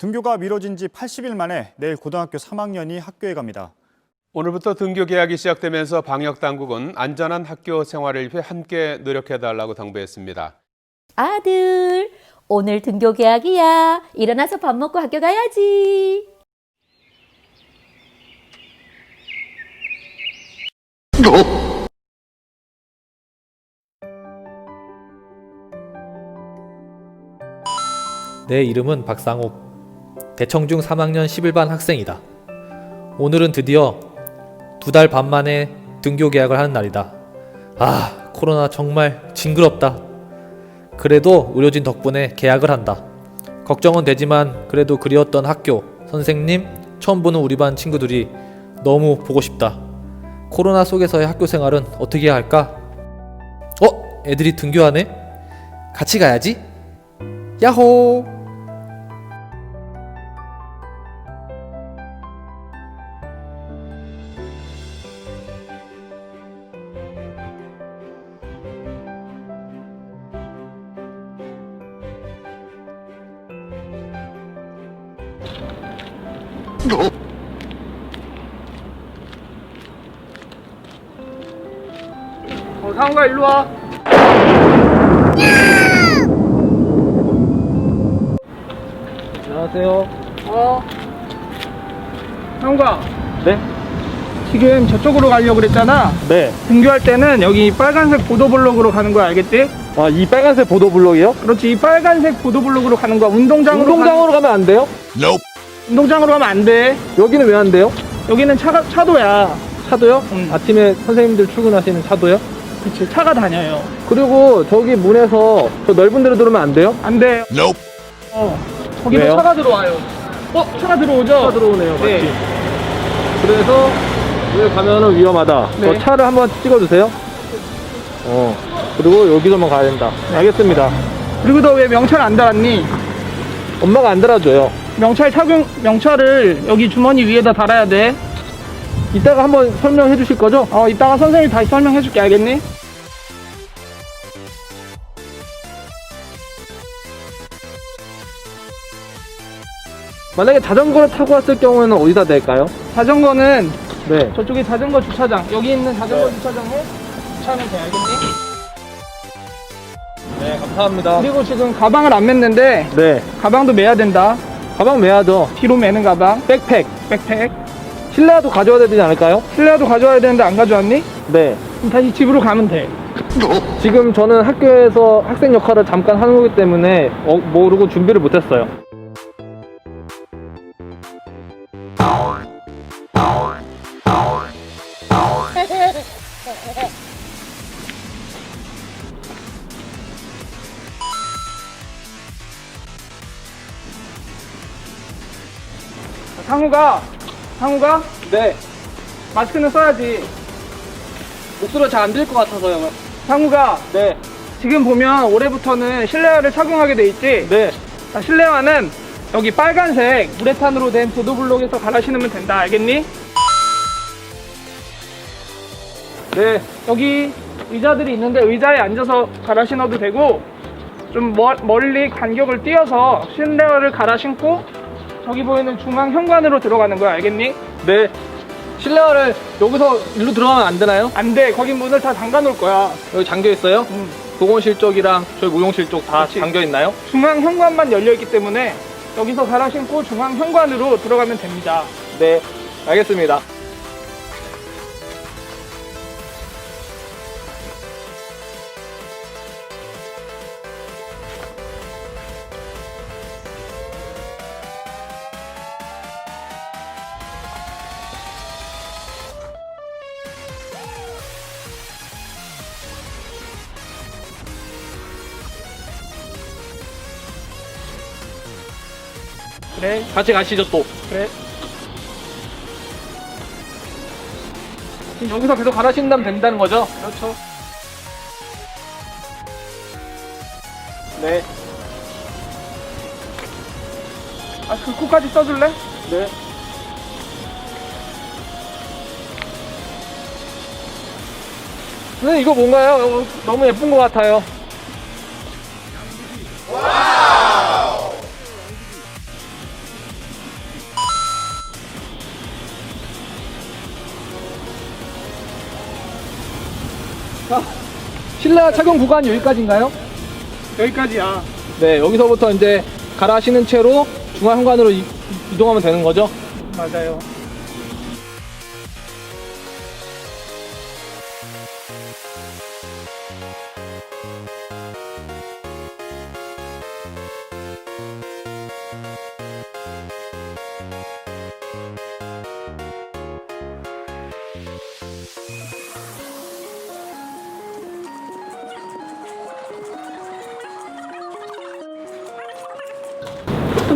등교가 미뤄진 지 80일 만에 내일 고등학교 3학년이 학교에 갑니다. 오늘부터 등교 개학이 시작되면서 방역 당국은 안전한 학교 생활을 위해 함께 노력해 달라고 당부했습니다. 아들, 오늘 등교 개학이야. 일어나서 밥 먹고 학교 가야지. 내 이름은 박상욱. 대청중 3학년 11반 학생이다. 오늘은 드디어 두 달 반 만에 등교 개학을 하는 날이다. 아, 코로나 정말 징그럽다. 그래도 의료진 덕분에 개학을 한다. 걱정은 되지만 그래도 그리웠던 학교, 선생님, 처음 보는 우리 반 친구들이 너무 보고 싶다. 코로나 속에서의 학교 생활은 어떻게 해야 할까? 어? 애들이 등교하네? 같이 가야지? 야호! 상우가 일로 와. 안녕하세요. 어. 상우가 네? 지금 저쪽으로 가려고 그랬잖아. 네. 등교할 때는 여기 빨간색 보도블록으로 가는 거야, 알겠지? 아, 이 빨간색 보도블록이요? 그렇지, 이 빨간색 보도블록으로 가는 거야. 운동장으로 운동장으로 가 면 안 돼요? 가, 운동장으로 가면 안 돼. 여기는 왜 안 돼요? 여기는 차가 차도야. 차도요? 응. 아침에 선생님들 출근하시는 차도요? 그렇지, 차가 다녀요. 그리고 저기 문에서 저 넓은 데로 들어오면 안 돼요? 안 돼. 어. 거기도 왜요? 차가 들어와요. 어, 차가 들어오죠? 차가 들어오네요, 네. 맞지? 그래서 여기 가면은 위험하다. 네. 저 차를 한번 찍어주세요. 어. 그리고 여기서만 가야 된다. 네, 알겠습니다. 그리고 너 왜 명찰 안 달았니? 엄마가 안 달아줘요. 명찰 착용 명찰을 여기 주머니 위에다 달아야 돼. 이따가 한번 설명해 주실 거죠? 어, 이따가 선생님이 다시 설명해 줄게. 알겠니? 만약에 자전거를 타고 왔을 경우에는 어디다 댈까요? 자전거는 네. 저쪽에 자전거 주차장 여기 있는 자전거 주차장에 주차하면 돼 알겠니? 네, 감사합니다. 그리고 지금 가방을 안 맸는데 네. 가방도 매야 된다 가방 매야죠. 뒤로 매는 가방 백팩. 백팩 실내화도 가져와야 되지 않을까요? 실내화도 가져와야 되는데 안 가져왔니? 네. 그럼 다시 집으로 가면 돼 지금 저는 학교에서 학생 역할을 잠깐 하는 거기 때문에 어, 모르고 준비를 못했어요. 자, 상우가 상우가 네. 마스크는 써야지 목소리가 잘 안 들릴 것 같아서요. 상우가 네. 지금 보면 올해부터는 실내화를 착용하게 돼 있지 네. 자, 실내화는 여기 빨간색 우레탄으로 된 보도블록에서 갈아 신으면 된다 알겠니? 네. 여기 의자들이 있는데 의자에 앉아서 갈아 신어도 되고 좀 멀, 멀리 간격을 띄어서 실내화를 갈아 신고 저기 보이는 중앙 현관으로 들어가는 거야 알겠니? 네. 실내화를 여기서 일로 들어가면 안 되나요? 안돼 거기 문을 다 잠가 놓을 거야 여기 잠겨 있어요? 음. 보건실 쪽이랑 저희 무용실 쪽 다 그치. 잠겨 있나요? 중앙 현관만 열려 있기 때문에 여기서 갈아 신고 중앙 현관으로 들어가면 됩니다 네. 알겠습니다. 그래 같이 가시죠 또. 그래 여기서 계속 갈아 신다면 된다는 거죠? 그렇죠 네. 아 그 코까지 써줄래? 네. 선생님 이거 뭔가요? 어, 너무 예쁜 것 같아요. 실내 착용 구간 여기까지인가요? 여기까지야. 네, 여기서부터 이제 갈아 신은 채로 중앙 현관으로 이, 이동하면 되는 거죠? 맞아요.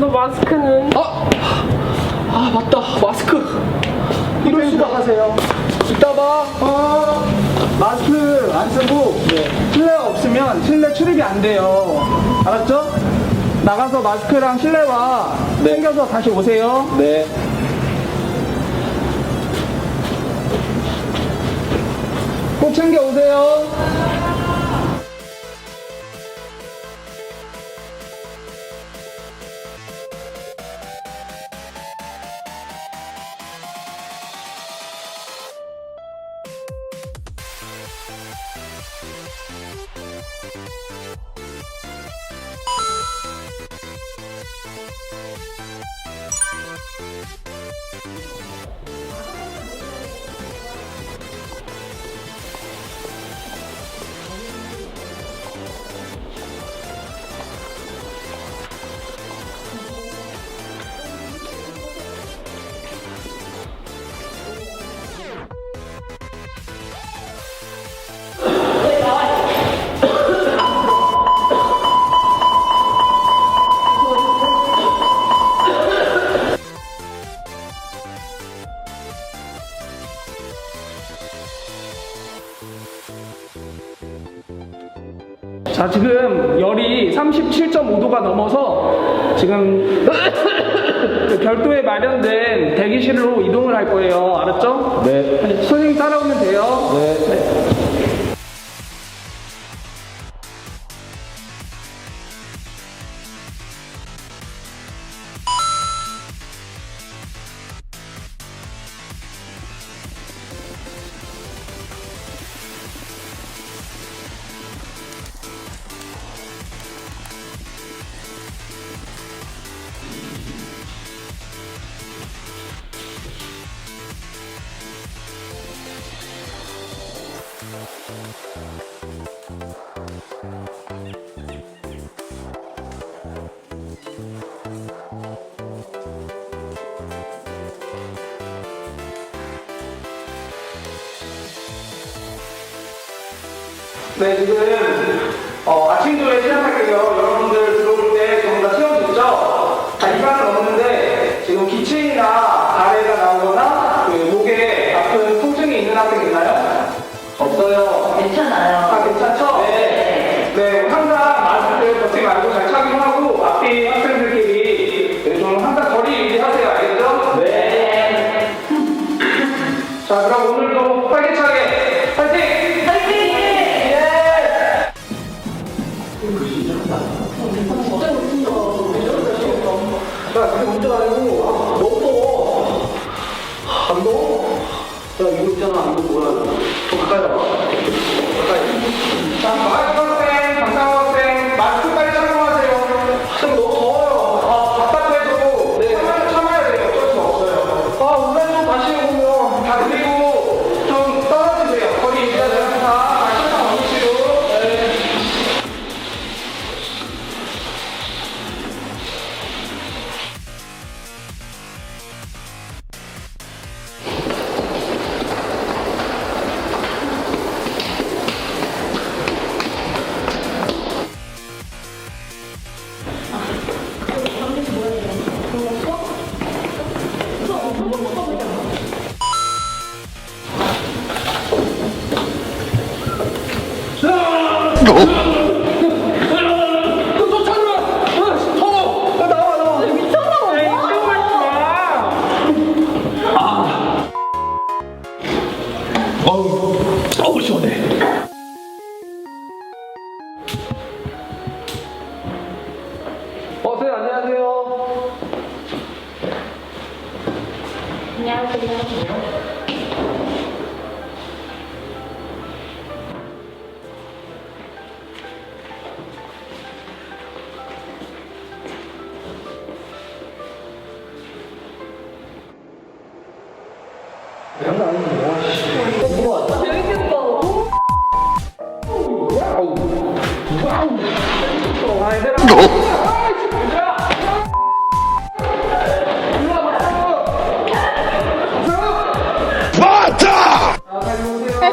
너 마스크는 아, 맞다. 마스크. 이럴 수가 하세요. 이따 봐. 어, 마스크 안 쓰고 실내가 없으면 실내 출입이 안 돼요. 알았죠? 나가서 마스크랑 실내화 챙겨서 다시 오세요. 네. 꼭 챙겨 오세요. 37.5도가 넘어서 지금 그 별도에 마련된 대기실로 이동을 할 거예요. 알았죠? 네. 선생님 따라오면 돼요. 네. 네, 지금 어, 아침 조회 시작할게요. 너. 어우, 안녕하세요. 안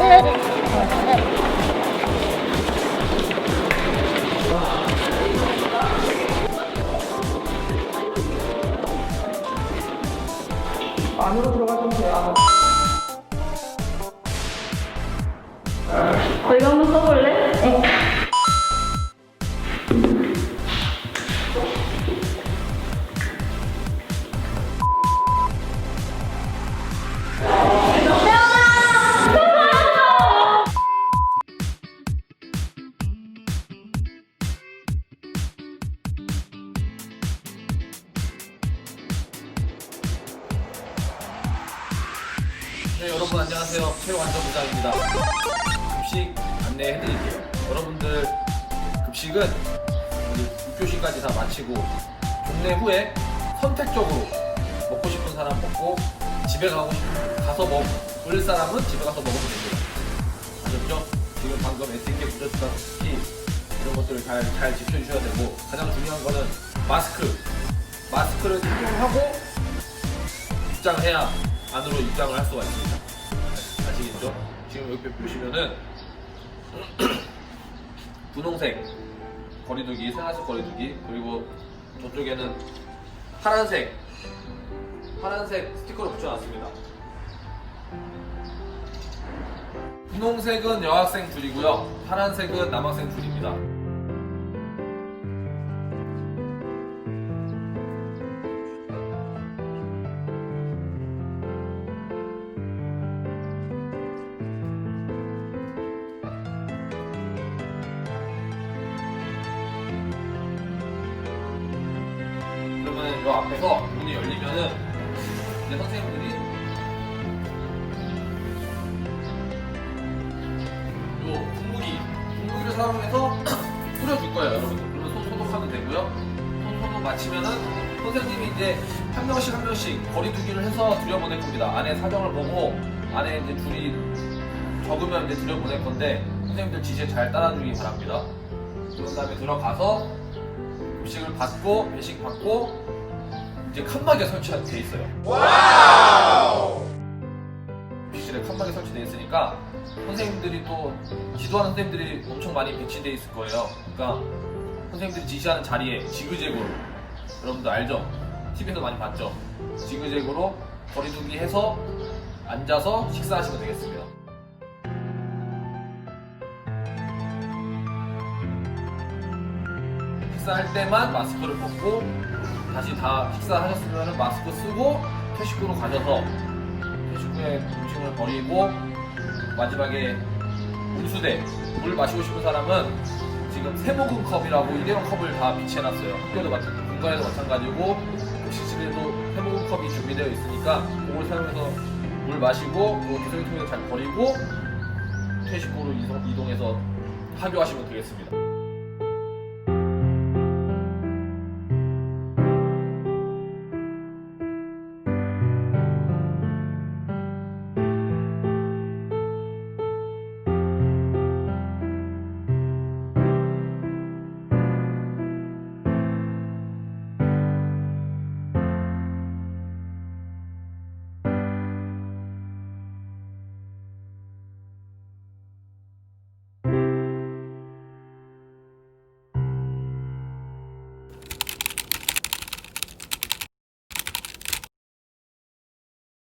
으로 안내해드릴게요 여러분들 급식은 오늘 6교시까지 다 마치고 종례 후에 선택적으로 먹고 싶은 사람 먹고 집에 가고 싶은 가서 먹을 사람은 집에 가서 먹으면 됩니다 아셨죠? 지금 방금 SK 보셨다시피 이런 것들을 잘, 잘 지켜주셔야 되고 가장 중요한 거는 마스크 마스크를 착용하고 입장을 해야 안으로 입장을 할 수가 있습니다. 아시겠죠? 지금 여기 보시면은 분홍색 거리두기, 생활색 거리두기 그리고 저쪽에는 파란색 파란색 스티커를 붙여놨습니다. 분홍색은 여학생 줄이고요, 파란색은 남학생 줄입니다. 그러면 이 앞에서 문이 열리면은 이제 선생님들이 요 분무기 분무기를 사용해서 뿌려줄 거예요 여러분들. 그러면 손 소독하면 되고요. 손 소독 마치면은 선생님이 이제 한 명씩 한 명씩 거리 두기를 해서 들여보낼 겁니다. 안에 사정을 보고 안에 이제 줄이 적으면 이제 들여보낼 건데 선생님들 지시에 잘 따라주기 바랍니다. 그런 다음에 들어가서 음식을 받고 배식 받고 이제 칸막이가 설치돼 있어요. 교실에 칸막이 설치돼 있으니까 선생님들이 또 지도하는 선생님들이 엄청 많이 배치돼 있을 거예요. 그러니까 선생님들이 지시하는 자리에 지그재그로 여러분들 알죠? TV에서 많이 봤죠? 지그재그로 거리두기 해서 앉아서 식사하시면 되겠습니다. 식사할 때만 마스크를 벗고 다시 다 식사하셨으면 마스크 쓰고 퇴식구로 가셔서 퇴식구에 음식을 버리고 마지막에 음수대 물 마시고 싶은 사람은 지금 세모금 컵이라고 일회용 컵을 다 비치해놨어요. 학교도 마찬 공간에도 마찬가지고 급식실에도 세모금 컵이 준비되어 있으니까 그걸 사용해서 물 마시고 그 기성통에 잘 버리고 퇴식구로 이동, 이동해서 학교하시면 되겠습니다.